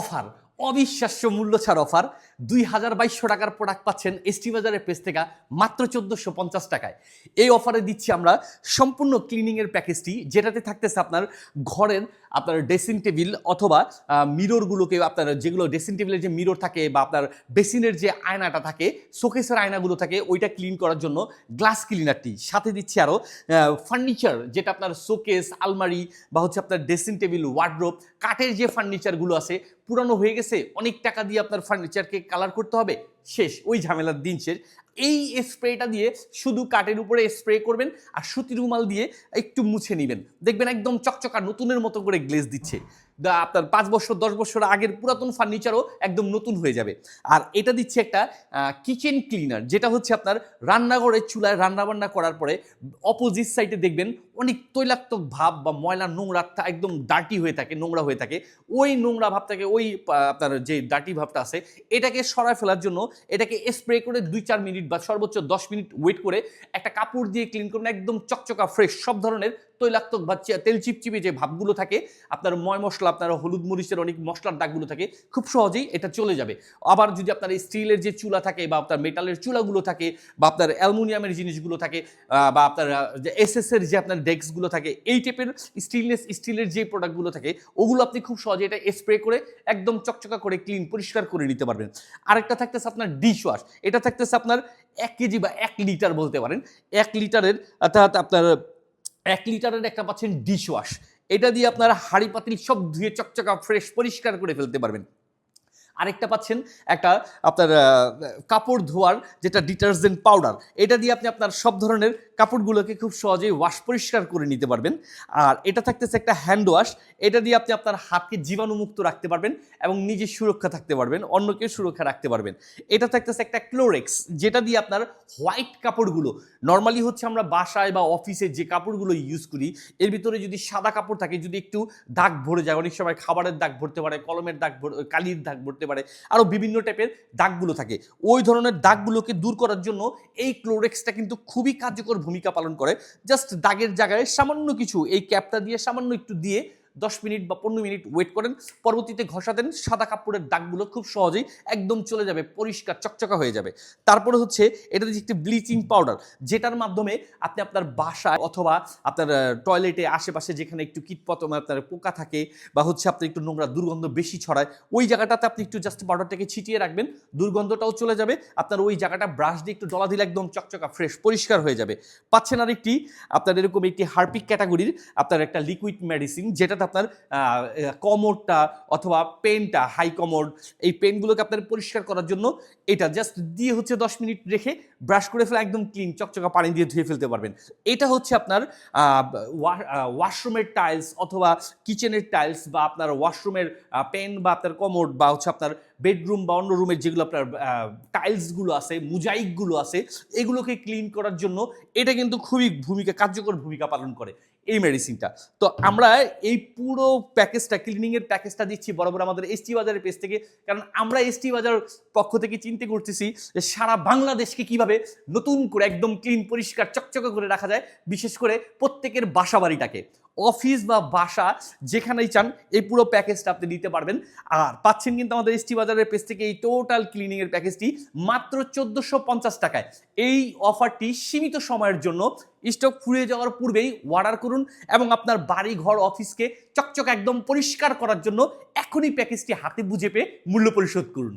Offer, অবিশ্বাস্য মূল্য ছাড় অফার, দুই হাজার বাইশশো টাকার প্রোডাক্ট পাচ্ছেন এসটি বাজারের পেজ থেকে মাত্র চোদ্দোশো পঞ্চাশ টাকায়। এই অফারে দিচ্ছি আমরা সম্পূর্ণ ক্লিনিংয়ের প্যাকেজটি যেটাতে থাকতেছে আপনার ঘরের, আপনার ড্রেসিং টেবিল অথবা মিররগুলোকে আপনার যেগুলো ড্রেসিং টেবিলের যে মিরর থাকে বা আপনার বেসিনের যে আয়নাটা থাকে, শোকেসের আয়নাগুলো থাকে, ওইটা ক্লিন করার জন্য গ্লাস ক্লিনারটি সাথে দিচ্ছি আরও ফার্নিচার যেটা আপনার শোকেস, আলমারি বা হচ্ছে আপনার ড্রেসিং টেবিল ওয়ার্ড্রোপ কাঠের যে ফার্নিচারগুলো আছে পুরানো হয়ে গেছে, অনেক টাকা দিয়ে আপনার ফার্নিচারকে কালার করতে হবে, শেষ, ওই ঝামেলার দিন শেষ। এই স্প্রেটা দিয়ে শুধু কাঠের উপরে স্প্রে করবেন আর সুতি রুমাল দিয়ে একটু মুছে নেবেন। দেখবেন একদম চকচকা নতুনের মতো করে গ্লেজ দিচ্ছে। আপনার পাঁচ বছর, দশ বছর আগের পুরাতন ফার্নিচারও একদম নতুন হয়ে যাবে। আর এটা দিচ্ছে একটা কিচেন ক্লিনার যেটা হচ্ছে আপনার রান্নাঘরের চুলায় রান্নাবান্না করার পরে অপোজিট সাইডে দেখবেন অনেক তৈলাক্তক ভাব বা ময়লা নোংরাটা একদম ডার্টি হয়ে থাকে, নোংরা হয়ে থাকে। ওই নোংরা ভাবটাকে, ওই আপনার যে ডার্টি ভাবটা আছে, এটাকে সরায় ফেলার জন্য এটাকে স্প্রে করে দুই চার মিনিট বা সর্বোচ্চ দশ মিনিট ওয়েট করে একটা কাপড় দিয়ে ক্লিন করবেন একদম চকচকা ফ্রেশ সব ধরনের তৈলাক্তক বা তেল চিপচিপে যে ভাবগুলো থাকে, আপনার ময় মশলা, আপনার হলুদ মরিচের অনেক মশলার দাগগুলো থাকে, খুব সহজেই এটা চলে যাবে। আবার যদি আপনার স্টিলের যে চুলা থাকে বা আপনার মেটালের চুলাগুলো থাকে বা আপনার অ্যালুমিনিয়ামের জিনিসগুলো থাকে বা আপনার এসএস এর যে আপনার ডেস্কগুলো থাকে, এই টাইপের স্টিলনেস, স্টিলের যে প্রোডাক্টগুলো থাকে, ওগুলো আপনি খুব সহজে এটা স্প্রে করে একদম চকচকা করে, ক্লিন, পরিষ্কার করে নিতে পারবেন। আরেকটা থাকতেছে আপনার ডিশ ওয়াশ এটা থাকতেছে আপনার এক কেজি বা এক লিটার বলতে পারেন। এক লিটারের অর্থাৎ আপনার এক লিটারের একটা পাচ্ছেন ডিশ ওয়াশ এটা দিয়ে আপনারা হাড়ি, পাতিল সব ধুয়ে চকচকা ফ্রেশ পরিষ্কার করে ফেলতে পারবেন। আরেকটা পাচ্ছেন একটা আপনার কাপড় ধোয়ার যেটা ডিটারজেন্ট পাউডার এটা দিয়ে আপনি আপনার সব ধরনের কাপড়গুলোকে খুব সহজেই ওয়াশ পরিষ্কার করে নিতে পারবেন। আর এটা থাকতেছে একটা হ্যান্ড ওয়াশ এটা দিয়ে আপনি আপনার হাতকে জীবাণুমুক্ত রাখতে পারবেন এবং নিজের সুরক্ষা থাকতে পারবেন অন্যকে সুরক্ষা রাখতে পারবেন। এটা থাকতেছে একটা ক্লোরেক্স যেটা দিয়ে আপনার হোয়াইট কাপড়গুলো নর্মালি হচ্ছে আমরা বাসায় বা অফিসে যে কাপড়গুলো ইউজ করি, এর ভিতরে যদি সাদা কাপড় থাকে, যদি একটু দাগ ভরে যায়, অনেক সময় খাবারের দাগ ভরতে পারে, কলমের দাগ কালির দাগ ভরতে পারে আরও বিভিন্ন টাইপের দাগগুলো থাকে। ওই ধরনের দাগগুলোকে দূর করার জন্য এই ক্লোরেক্সটা কিন্তু খুবই কার্যকর ভূমিকা পালন করে। জাস্ট দাগের জায়গায় সামান্য কিছু এই ক্যাপটা দিয়ে সামান্য একটু দিয়ে দশ মিনিট বা পনেরো মিনিট ওয়েট করেন। পরবর্তীতে ঘষা দেন সাদা কাপড়ের দাগগুলো খুব সহজেই একদম চলে যাবে, পরিষ্কার, চকচকা হয়ে যাবে। তারপরে হচ্ছে, এটা হচ্ছে একটি ব্লিচিং পাউডার যেটার মাধ্যমে আপনি আপনার বাসায় অথবা আপনার টয়লেটে আশেপাশে যেখানে একটু কীটপতঙ্গ আপনার পোকা থাকে বা হচ্ছে আপনার একটু নোংরা দুর্গন্ধ বেশি ছড়ায়, ওই জায়গাটাতে আপনি একটু জাস্ট পাউডারটাকে ছিটিয়ে রাখবেন, দুর্গন্ধটাও চলে যাবে, আপনার ওই জায়গাটা ব্রাশ দিয়ে একটু ডলা দিলে একদম চকচকা ফ্রেশ পরিষ্কার হয়ে যাবে। পাচ্ছেন আর একটি আপনার এরকম একটি হার্পিক ক্যাটাগরির আপনার একটা লিকুইড মেডিসিন যেটাতে আপনার কমোডটা অথবা পেনটা, হাই কমোড, এই পেনগুলোকে আপনার পরিষ্কার করার জন্য এটা জাস্ট দিয়ে হচ্ছে দশ মিনিট রেখে ব্রাশ করে ফেলে একদম ক্লিন চকচকা পানি দিয়ে ধুয়ে ফেলতে পারবেন। এটা হচ্ছে আপনার ওয়াশরুমের টাইলস অথবা কিচেনের টাইলস বা আপনার ওয়াশরুমের পেন বা আপনার কমোড বা হচ্ছে আপনার বেডরুম বা অন্য রুমের যেগুলো আপনার টাইলসগুলো আছে মুজাইকগুলো আছে, এগুলোকে ক্লিন করার জন্য এটা কিন্তু খুবই ভূমিকা, কার্যকর ভূমিকা পালন করে এই মেডিসিনটা তো আমরা এই পুরো প্যাকেজটা ক্লিনিংয়ের প্যাকেজটা দিচ্ছি বরাবর আমাদের এসটি বাজারের পেজ থেকে। কারণ আমরা এসটি বাজার পক্ষ থেকে চিন্তা করতেছি যে সারা বাংলাদেশকে কীভাবে নতুন করে একদম ক্লিন পরিষ্কার, চকচকে করে রাখা যায়। বিশেষ করে প্রত্যেকের বাসা বাড়িটাকে অফিস বা বাসা যেখানেই চান, এই পুরো প্যাকেজটা আপনি নিতে পারবেন। আর পাচ্ছেন কিন্তু আমাদের এসটি বাজারের পেজ থেকে এই টোটাল ক্লিনিংয়ের প্যাকেজটি মাত্র চোদ্দোশো পঞ্চাশ টাকায়। এই অফারটি সীমিত সময়ের জন্য স্টক ফুরিয়ে যাওয়ার পূর্বেই অর্ডার করুন এবং আপনার বাড়ি ঘর অফিসকে চকচক একদম পরিষ্কার করার জন্য এখনই প্যাকেজটি হাতে বুঝে পেয়ে মূল্য পরিশোধ করুন।